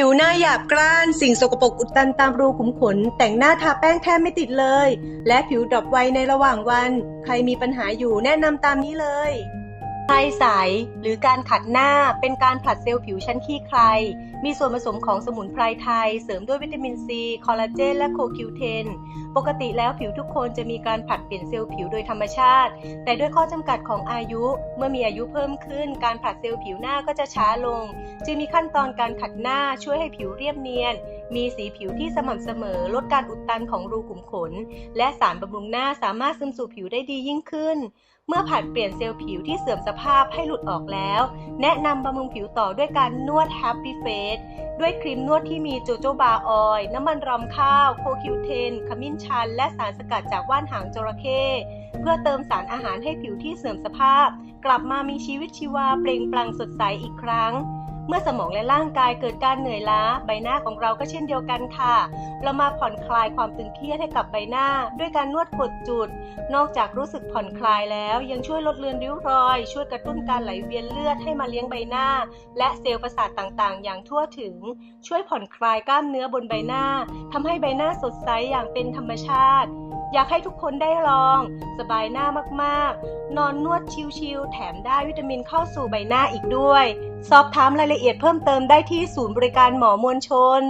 ผิวหน้าหยาบกร้าน สิ่งสกปรกอุดตันตามรูขุมขน แต่งหน้าทาแป้งแทบไม่ติดเลย และผิวดรอปไวในระหว่างวัน ใครมีปัญหาอยู่แนะนำตามนี้เลย ไทยใสหรือการขัดหน้าเป็นการผลัดเซลล์ผิวชั้นขี้ใคร มีส่วนผสมของสมุนไพรไทย เสริมด้วยวิตามินซี คอลลาเจน และโคคิวเทน ปกติแล้วผิวทุกคนจะมีการผลัดเปลี่ยนเซลล์ผิวโดยธรรมชาติ แต่ด้วยข้อจำกัดของอายุ เมื่อมีอายุเพิ่มขึ้น การผลัดเซลล์ผิวหน้าก็จะช้าลง จึงมีขั้นตอนการขัดหน้าช่วยให้ผิวเรียบเนียนมีสีผิวที่สม่ำเสมอ ลดการอุดตันของรูขุมขน และสารบำรุงหน้าสามารถซึมสู่ผิวได้ดียิ่งขึ้น เมื่อผัดเปลี่ยนเซลล์ผิวที่เสื่อมสภาพให้หลุดออกแล้ว แนะนำบำรุงผิวต่อด้วยการนวด Happy Face ด้วยครีมนวดที่มีโจโจบาออยล์น้ำมันรำข้าวโคคิวเทนขมิ้นชัน และสารสกัดจากว่านหางจระเข้เพื่อเติมสารอาหารให้ผิวที่เสื่อมสภาพ กลับมามีชีวิตชีวาเปล่งปลั่งสดใสอีกครั้ง เมื่อสมองและร่างกายเกิดการเหนื่อยล้า ใบหน้าของเราก็เช่นเดียวกันค่ะ เรามาผ่อนคลายความตึงเครียดให้กับใบหน้า ด้วยการนวดกดจุด นอกจากรู้สึกผ่อนคลายแล้วยังช่วยลดเลือนริ้วรอย ช่วยกระตุ้นการไหลเวียนเลือดให้มาเลี้ยงใบหน้า และเซลล์ประสาทต่างๆ อย่างทั่วถึง ช่วยผ่อนคลายกล้ามเนื้อบนใบหน้าทำให้ใบหน้าสดใสอย่างเป็นธรรมชาติอยากให้ทุกคนได้ลอง สบายหน้ามากๆ นอนนวดชิลๆ แถมได้วิตามินเข้าสู่ใบหน้าอีกด้วย สอบถามรายละเอียดเพิ่มเติมได้ที่ศูนย์บริการหมอมวลชน